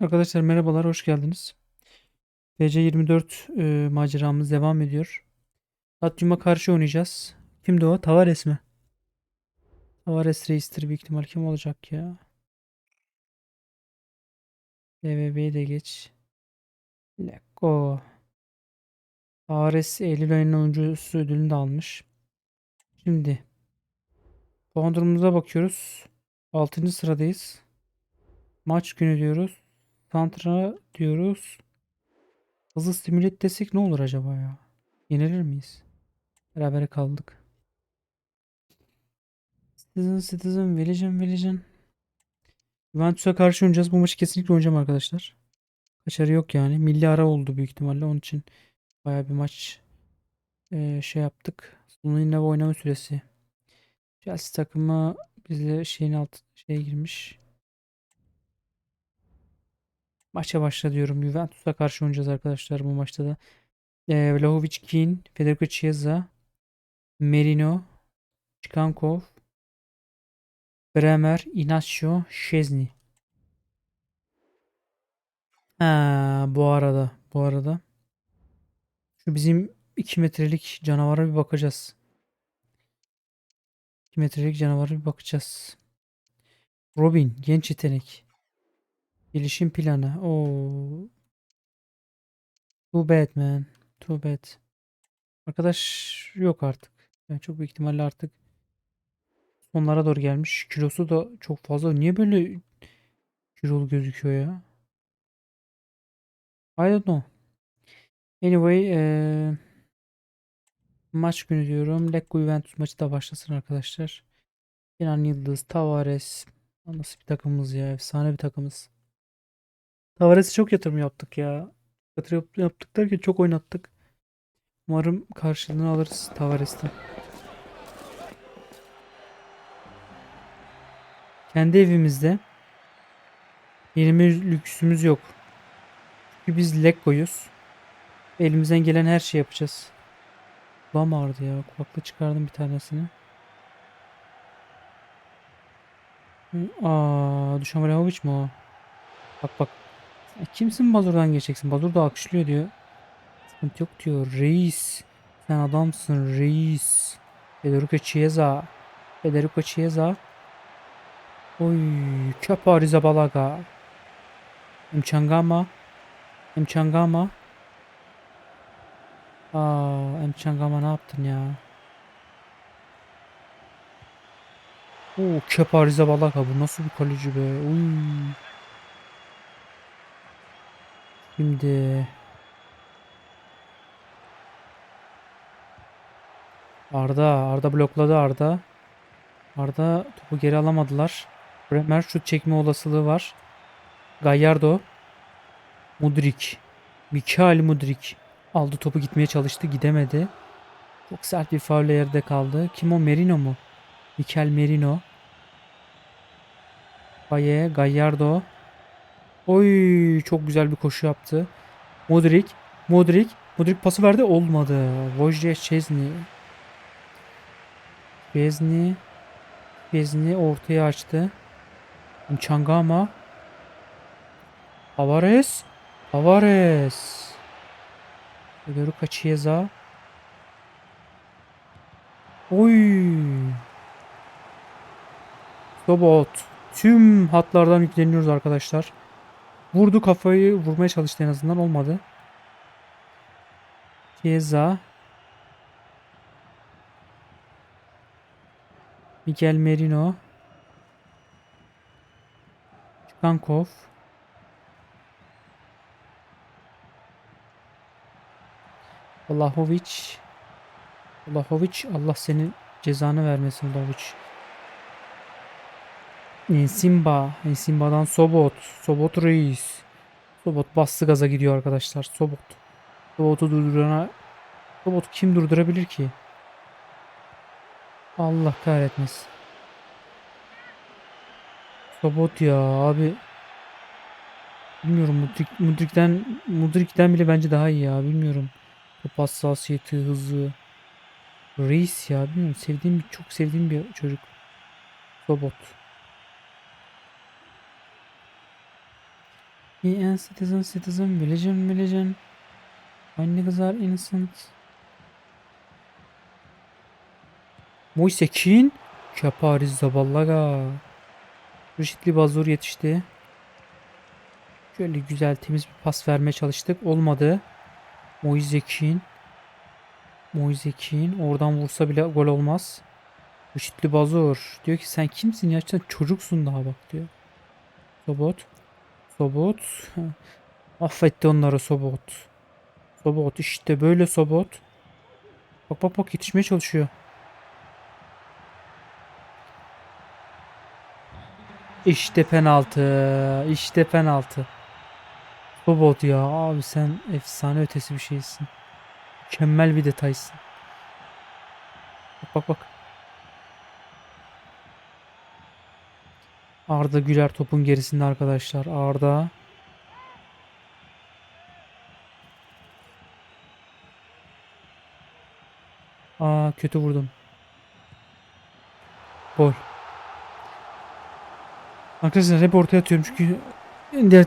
Arkadaşlar merhabalar, hoş geldiniz. FC24 e, maceramız devam ediyor. Datyum'a karşı oynayacağız. Kimdi o? Tavares mi? Tavares reistir büyük ihtimal. Kim olacak ya? BBB'yi de geç. Let's go. Tavares Eylül ayının oyuncusu ödülünü de almış. Şimdi puan durumumuza bakıyoruz. 6. sıradayız. Maç günü diyoruz. Santra diyoruz. Hızlı stimület desek ne olur acaba ya? Yenilir miyiz? Berabere kaldık. Citizen, Citizen, Villagem, Villagem. Juventus'a karşı oynayacağız. Bu maçı kesinlikle oynayacağım arkadaşlar. Kaçarı yok yani. Milli ara oldu büyük ihtimalle. Onun için bayağı bir maç eee, şey yaptık. Sonunda oynama süresi. Chelsea takımı bizle şeyin alt şeye girmiş. Maça başla diyorum. Juventus'a karşı oynayacağız arkadaşlar bu maçta da. Eee Vlahovic, Keane, Federico Chiesa, Merino, Çikankov, Bremer, Inacio, Szczesny. Ha, bu arada, bu arada. Şu bizim 2 metrelik canavara bir bakacağız. 2 metrelik canavara bir bakacağız. Robin, genç yetenek. Gelişim planı. Oo. Too bad man. Too bad. Arkadaş yok artık. Yani çok büyük ihtimalle artık sonlara doğru gelmiş. Kilosu da çok fazla. Niye böyle kilolu gözüküyor ya? I don't know. Anyway, eee, maç günü diyorum. Lecco Juventus maçı da başlasın arkadaşlar. Kenan Yıldız, Tavares. Nasıl bir takımımız ya? Efsane bir takımız. Tavares'e çok yatırım yaptık ya. Yatırım yap- yaptık derken çok oynattık. Umarım karşılığını alırız Tavares'ten. Kendi evimizde benim bir lüksümüz yok. Çünkü biz Lecco'yuz. Elimizden gelen her şeyi yapacağız. Kulağım ağrıdı ya. Kulaklığı çıkardım bir tanesini. Aa, Dušan Vlahović mi o? Bak bak. Sen kimsin Bazur'dan geçeceksin? Bazur da alkışlıyor diyor. Sıkıntı yok diyor. Reis. Sen adamsın reis. Federico Chiesa. Federico Chiesa. Oy. Köp Arrizabalaga. Mchangama. Mchangama. Aa, Mchangama ne yaptın ya? Oo, Köp Arrizabalaga. Bu nasıl bir kaleci be? Uy. Şimdi Arda, Arda blokladı Arda. Arda topu geri alamadılar. Bremer şut çekme olasılığı var. Gallardo. Mudrik. Mikael Mudrik. Aldı topu gitmeye çalıştı gidemedi. Çok sert bir faulle yerde kaldı. Kim o Merino mu? Mikael Merino. Baye, Gallardo. Oy çok güzel bir koşu yaptı. Modric. Modric. Modric pası verdi olmadı. Wojciech Szczesny. Bezni. Bezni ortaya açtı. Changama. Tavares. Tavares. Federico Chiesa. Oy. Sobot. Tüm hatlardan yükleniyoruz arkadaşlar. Vurdu kafayı vurmaya çalıştı en azından olmadı. Chiesa. Miguel Merino. Çikankov. Vlahovic. Vlahovic Allah senin cezanı vermesin Vlahovic. Ensimba. Ensimba'dan Sobot. Sobot reis. Sobot bastı gaza gidiyor arkadaşlar. Sobot. Sobot'u durdurana Sobot kim durdurabilir ki? Allah kahretmesin. Sobot ya abi. Bilmiyorum Mudrik, Mudrik'ten Mudrik'ten bile bence daha iyi ya bilmiyorum. Top hassasiyeti, hızı. Reis ya bilmiyorum sevdiğim çok sevdiğim bir çocuk. Sobot. Be a citizen, citizen, religion, religion. My niggas are innocent. Moise Kean. Kepariz Zaballaga. Rüşitli Bazur yetişti. Şöyle güzel temiz bir pas vermeye çalıştık. Olmadı. Moise Kean. Oradan vursa bile gol olmaz. Rüşitli Bazur. Diyor ki sen kimsin ya? Çocuksun daha bak diyor. Sobot. Sobot. Affetti onları Sobot. Sobot işte böyle Sobot. Bak bak bak yetişmeye çalışıyor. İşte penaltı. İşte penaltı. Sobot ya abi sen efsane ötesi bir şeysin. Mükemmel bir detaysın. Bak bak bak. Arda Güler topun gerisinde arkadaşlar. Arda. Aa kötü vurdum. Gol. Arkadaşlar hep ortaya atıyorum çünkü diğer,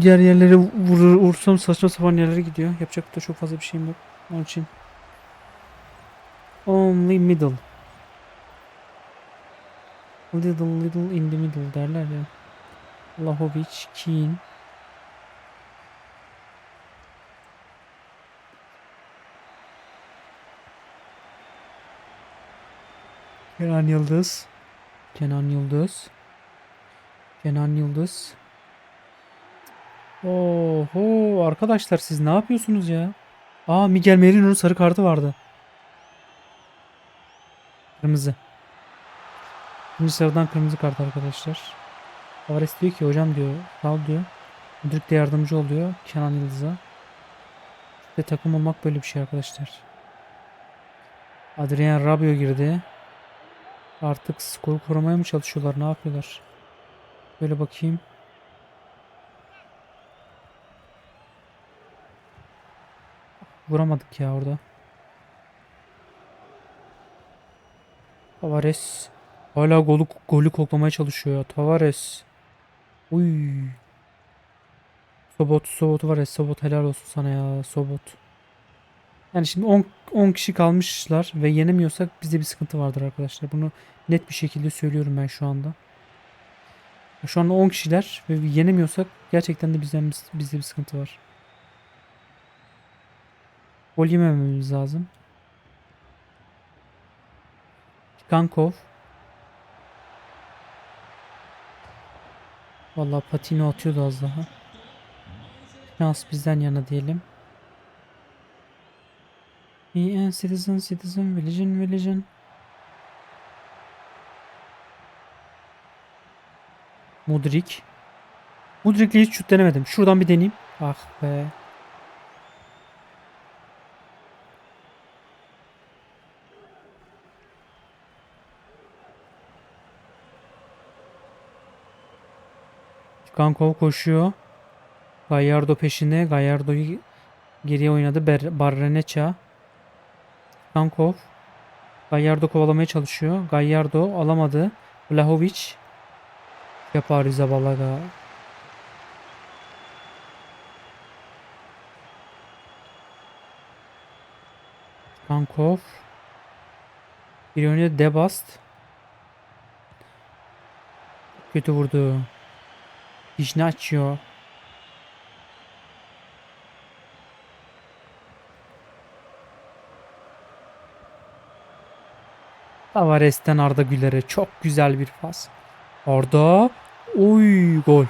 diğer yerlere vurur, vursam saçma sapan yerlere gidiyor. Yapacak da çok fazla bir şeyim yok. Onun için. Only middle. Little little in the middle derler ya. Lahovic, Keane. Kenan Yıldız. Kenan Yıldız. Kenan Yıldız. Oho arkadaşlar siz ne yapıyorsunuz ya? Aa Miguel Merino'nun sarı kartı vardı. Kırmızı. Kırmızı sarıdan kırmızı kart arkadaşlar. Tavares diyor ki hocam diyor kal diyor. Müdürlük de yardımcı ol diyor Kenan Yıldız'a. Ve takım olmak böyle bir şey arkadaşlar. Adrian Rabiot girdi. Artık skoru korumaya mı çalışıyorlar? Ne yapıyorlar? Böyle bakayım. Vuramadık ya orada. Tavares hala golü golü koklamaya çalışıyor ya. Tavares. Uy. Sobot, Sobot var ya Sobot helal olsun sana ya Sobot. Yani şimdi 10 10 kişi kalmışlar ve yenemiyorsak bizde bir sıkıntı vardır arkadaşlar. Bunu net bir şekilde söylüyorum ben şu anda. Şu anda 10 kişiler ve yenemiyorsak gerçekten de bizden bizde bir sıkıntı var. Gol yemememiz lazım. Kankov. Vallahi patini atıyordu az daha. Şans bizden yana diyelim. A citizen, citizen, religion, religion. Mudrik. Mudrik'le hiç şut denemedim. Şuradan bir deneyeyim. Ah be. Kankov koşuyor. Gallardo peşinde. Gallardo'yu geriye oynadı. Ber Barreneça. Kankov. Gallardo kovalamaya çalışıyor. Gallardo alamadı. Vlahovic. Yapar Zabalaga. Kankov. Bir oynuyor Debast. Kötü vurdu. Dişini açıyor. Tavares'ten Arda Güler'e çok güzel bir pas. Arda. Oy gol.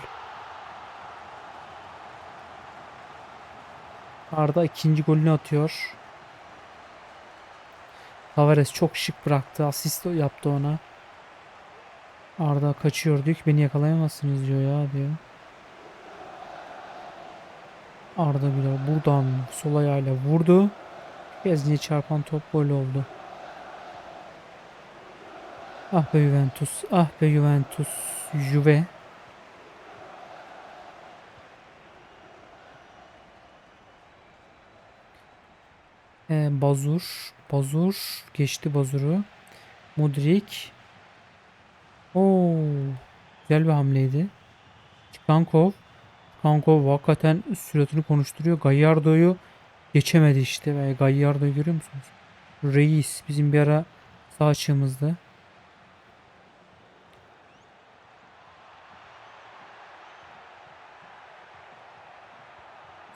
Arda ikinci golünü atıyor. Tavares çok şık bıraktı. Asist yaptı ona. Arda kaçıyor diyor ki beni yakalayamazsınız diyor ya diyor. Arda Güler buradan sol ayağıyla vurdu. Gezni'ye çarpan top gol oldu. Ah be Juventus. Ah be Juventus. Juve. Ee, Bazur. Bazur. Geçti Bazur'u. Mudrik. Oo, güzel bir hamleydi. Kankov. Kanko hakikaten süratini konuşturuyor. Gallardo'yu geçemedi işte. Ve Gallardo'yu görüyor musunuz? Reis bizim bir ara sağ açığımızda.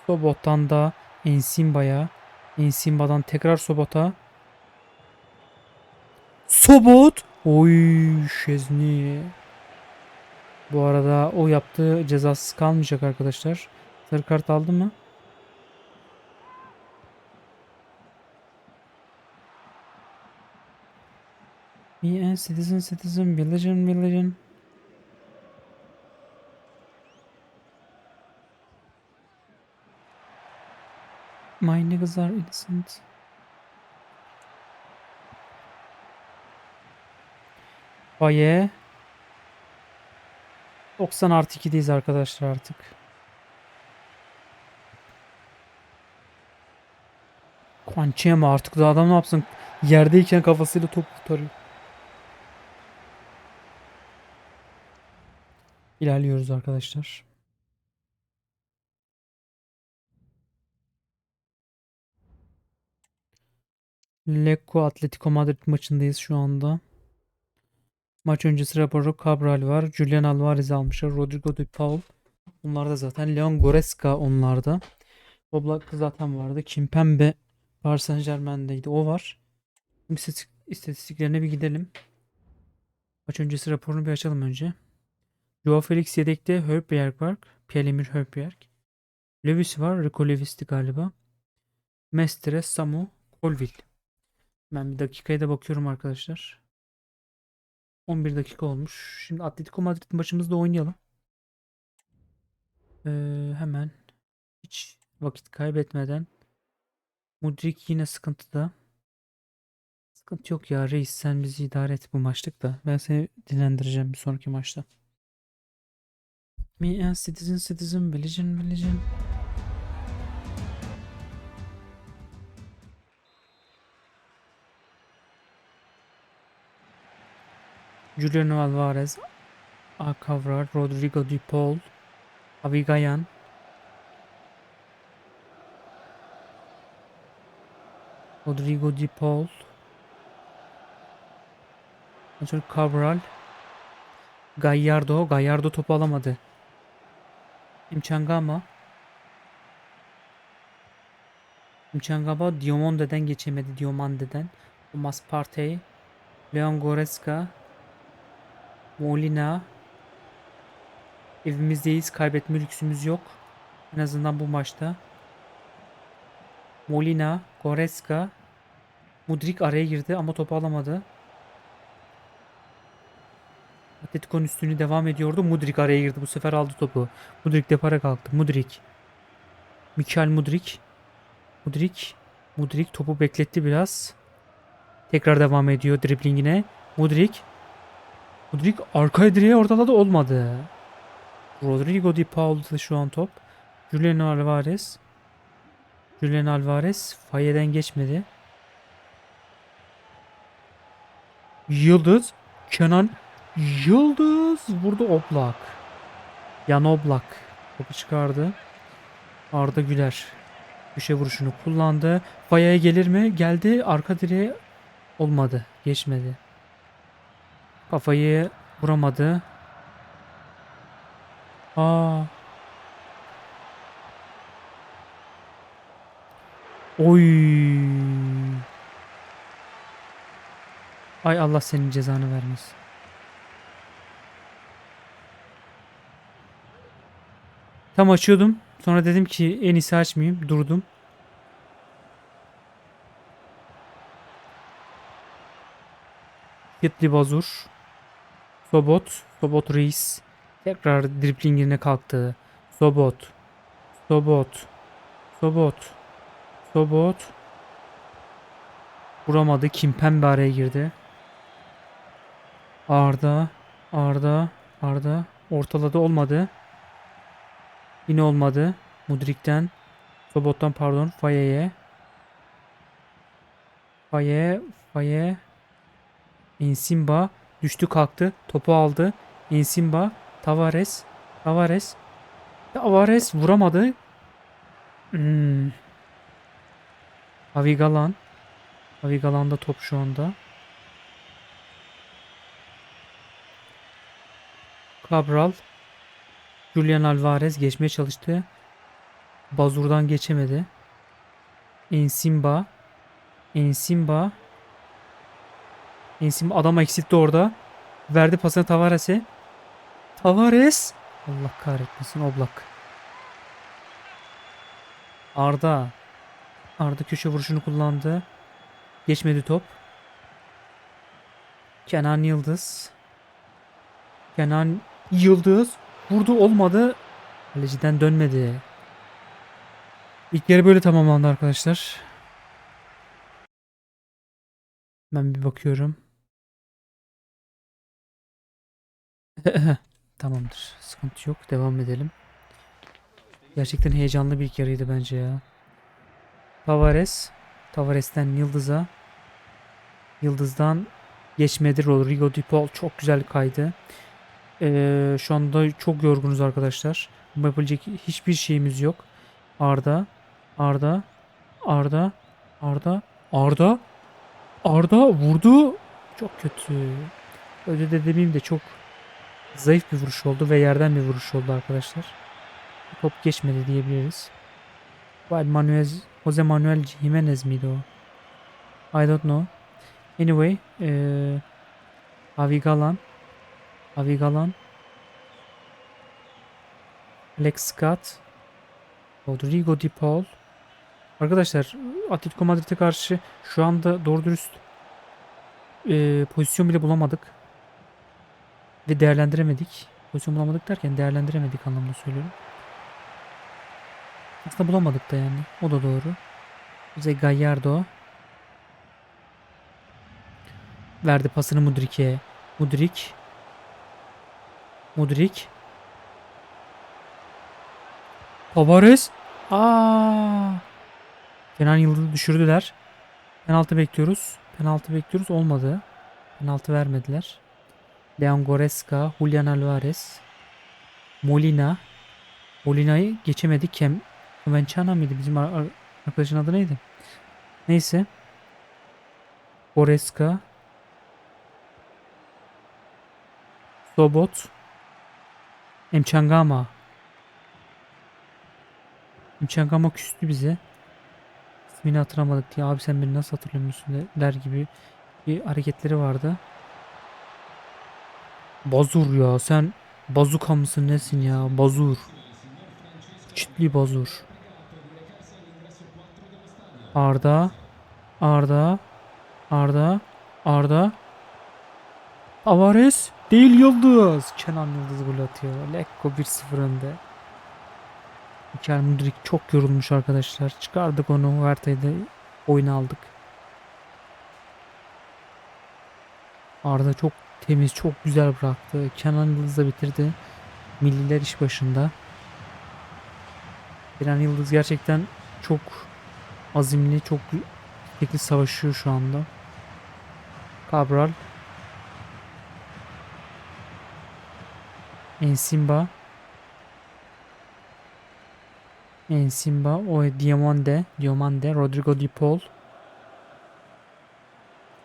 Sobot'tan da Ensimba'ya. Ensimba'dan tekrar Sobot'a. Sobot! Oy Şezni. Bu arada o yaptığı cezasız kalmayacak arkadaşlar. Sarı kart aldı mı? Me and citizen citizen villager villager. My niggas are innocent. Baye. 90 artı 2'deyiz arkadaşlar artık. Quanchema artık da adam ne yapsın? Yerdeyken kafasıyla top kurtarıyor. İlerliyoruz arkadaşlar. Lecco Atletico Madrid maçındayız şu anda. Maç öncesi raporu Cabral var. Julian Alvarez almışlar. Rodrigo de Paul. Bunlar da zaten. Leon Goretzka onlarda. Oblak zaten vardı. Kimpembe Paris Saint Germain'deydi. O var. İstatistik, istatistiklerine bir gidelim. Maç öncesi raporunu bir açalım önce. Joao Felix yedekte. Hörbjerg var. Pierre-Emil Hörbjerg. Lewis var. Rico Lewis'ti galiba. Mestre, Samu, Colville. Ben bir dakikaya da bakıyorum arkadaşlar. 11 dakika olmuş. Şimdi Atletico Madrid maçımızda oynayalım. Ee, hemen hiç vakit kaybetmeden Mudrik yine sıkıntıda. Sıkıntı yok ya reis sen bizi idare et bu maçlık da. Ben seni dinlendireceğim bir sonraki maçta. Me and citizen citizen religion religion. Julian Alvarez, Acavrar, Rodrigo de Paul, Abigayan, Rodrigo de Paul, Sonra Cabral, Gallardo, Gallardo topu alamadı. Imchangama, Imchangama Diomonde'den geçemedi Diomande'den. Thomas Partey, Leon Goretzka, Molina. Evimizdeyiz. Kaybetme lüksümüz yok. En azından bu maçta. Molina, Goretzka. Mudrik araya girdi ama topu alamadı. Atletico'nun üstünü devam ediyordu. Mudrik araya girdi. Bu sefer aldı topu. Mudrik depara kalktı. Mudrik. Mikael Mudrik. Mudrik. Mudrik topu bekletti biraz. Tekrar devam ediyor driblingine. Mudrik. Mudrik arka direğe ortada da olmadı. Rodrigo Di Paul'da şu an top. Julian Alvarez. Julian Alvarez Faye'den geçmedi. Yıldız. Kenan Yıldız vurdu Oblak. Yan Oblak. Topu çıkardı. Arda Güler. Köşe vuruşunu kullandı. Faye'ye gelir mi? Geldi. Arka direğe olmadı. Geçmedi. Kafayı vuramadı. Aa. Oy. Ay Allah senin cezanı vermesin. Tam açıyordum. Sonra dedim ki en iyisi açmayayım. Durdum. Yetli Bazur. Sobot. Sobot Reis. Tekrar driplingine kalktı. Sobot. Sobot. Sobot. Sobot. Vuramadı. Kimpembe araya girdi. Arda. Arda. Arda. Ortaladı olmadı. Yine olmadı. Mudrik'ten. Sobot'tan pardon. Faye'ye. Faye. Faye. Ensimba. Düştü kalktı. Topu aldı. Ensimba. Tavares. Tavares. Tavares vuramadı. Hmm. Avigalan. Avigalan'da top şu anda. Cabral. Julian Alvarez geçmeye çalıştı. Bazur'dan geçemedi. Ensimba. Ensimba. Ensimba adam eksiltti orada. Verdi pasını Tavares'e. Tavares. Allah kahretmesin Oblak. Arda. Arda köşe vuruşunu kullandı. Geçmedi top. Kenan Yıldız. Kenan Yıldız. Vurdu olmadı. Kaleciden dönmedi. İlk yarı böyle tamamlandı arkadaşlar. Ben bir bakıyorum. Tamamdır. Sıkıntı yok. Devam edelim. Gerçekten heyecanlı bir ilk yarıydı bence ya. Tavares. Tavares'ten Yıldız'a. Yıldız'dan geçmedi. Rodrigo Di Paul çok güzel kaydı. Ee, şu anda çok yorgunuz arkadaşlar. Yapabilecek hiçbir şeyimiz yok. Arda. Arda. Arda. Arda. Arda. Arda vurdu. Çok kötü. Öyle de demeyeyim de çok zayıf bir vuruş oldu ve yerden bir vuruş oldu arkadaşlar. Top geçmedi diyebiliriz. Vay Manuel, Jose Manuel Jimenez miydi o? I don't know. Anyway, eee Avigalan, Avigalan, Alex Scott, Rodrigo Di Paul. Arkadaşlar Atletico Madrid'e karşı şu anda doğru dürüst eee, pozisyon bile bulamadık. Ve değerlendiremedik. Pozisyon bulamadık derken değerlendiremedik anlamda söylüyorum. Aslında bulamadık da yani. O da doğru. Jose Gallardo. Verdi pasını Mudrik'e. Mudrik. Mudrik. Tavares. Aa! Kenan Yıldız'ı düşürdüler. Penaltı bekliyoruz. Penaltı bekliyoruz. Olmadı. Penaltı vermediler. Leon Goretzka, Julian Alvarez, Molina. Molina'yı geçemedik. Kem Kemençana mıydı? Bizim ar- ar- arkadaşın adı neydi? Neyse. Goretzka. Sobot. Emçangama. Emçangama küstü bize. İsmini hatırlamadık diye. Abi sen beni nasıl hatırlamıyorsun de- der gibi bir hareketleri vardı. Bazur ya sen bazuka mısın nesin ya bazur. Çitli bazur. Arda. Arda. Arda. Arda. Tavares. Değil Yıldız. Kenan Yıldız gol atıyor. Lekko 1-0 önde. Mikael Mudrik çok yorulmuş arkadaşlar. Çıkardık onu. Huerta'yı da oyuna aldık. Arda çok temiz, çok güzel bıraktı. Kenan Yıldız da bitirdi. Milliler iş başında. Kenan Yıldız gerçekten çok azimli, çok istekli savaşıyor şu anda. Cabral. Ensimba. Ensimba. O Diamande. Diamande. Rodrigo Di Paul.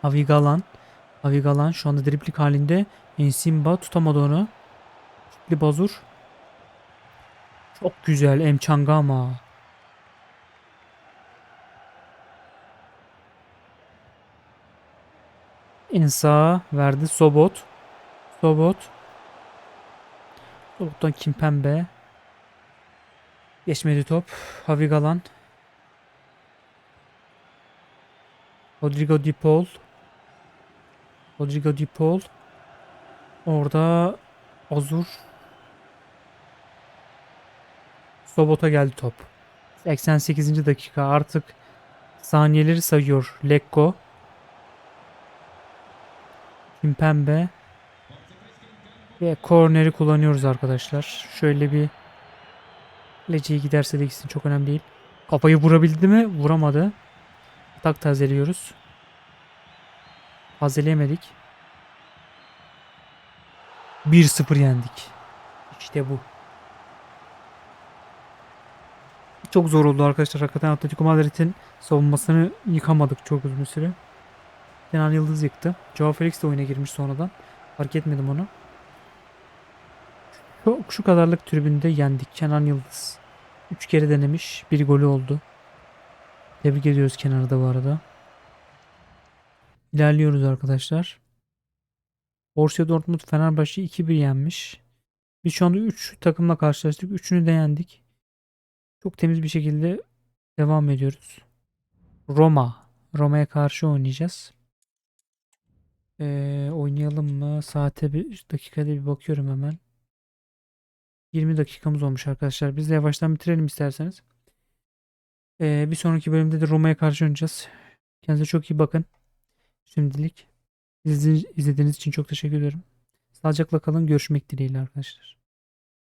Avigalan. Avigalan şu anda driplik halinde. Ensimba tutamadı onu. Kitli Bazur. Çok güzel Emçangama. En sağa verdi Sobot. Sobot. Sobot'tan Kimpembe. Geçmedi top. Havigalan. Rodrigo Di Paul. Rodrigo Di Paul. Orada Azur. Sobot'a geldi top. 88. dakika artık saniyeleri sayıyor Lekko. Kimpembe. Ve korneri kullanıyoruz arkadaşlar. Şöyle bir Lece'yi giderse de gitsin çok önemli değil. Kafayı vurabildi mi? Vuramadı. Tak tazeliyoruz. Tazeleyemedik. 1-0 yendik. İşte bu. Çok zor oldu arkadaşlar. Hakikaten Atletico Madrid'in savunmasını yıkamadık çok uzun süre. Kenan Yıldız yıktı. Joao Felix de oyuna girmiş sonradan. Fark etmedim onu. Şu, şu kadarlık tribünde yendik. Kenan Yıldız. 3 kere denemiş. Bir golü oldu. Tebrik ediyoruz Kenan'ı da bu arada. İlerliyoruz arkadaşlar. Borussia Dortmund Fenerbahçe 2-1 yenmiş. Biz şu anda 3 takımla karşılaştık. Üçünü de yendik. Çok temiz bir şekilde devam ediyoruz. Roma. Roma'ya karşı oynayacağız. Ee, oynayalım mı? Saate bir dakikada bir bakıyorum hemen. 20 dakikamız olmuş arkadaşlar. Biz de yavaştan bitirelim isterseniz. Ee, bir sonraki bölümde de Roma'ya karşı oynayacağız. Kendinize çok iyi bakın. Şimdilik izlediğiniz için çok teşekkür ederim. Sağlıcakla kalın. Görüşmek dileğiyle arkadaşlar.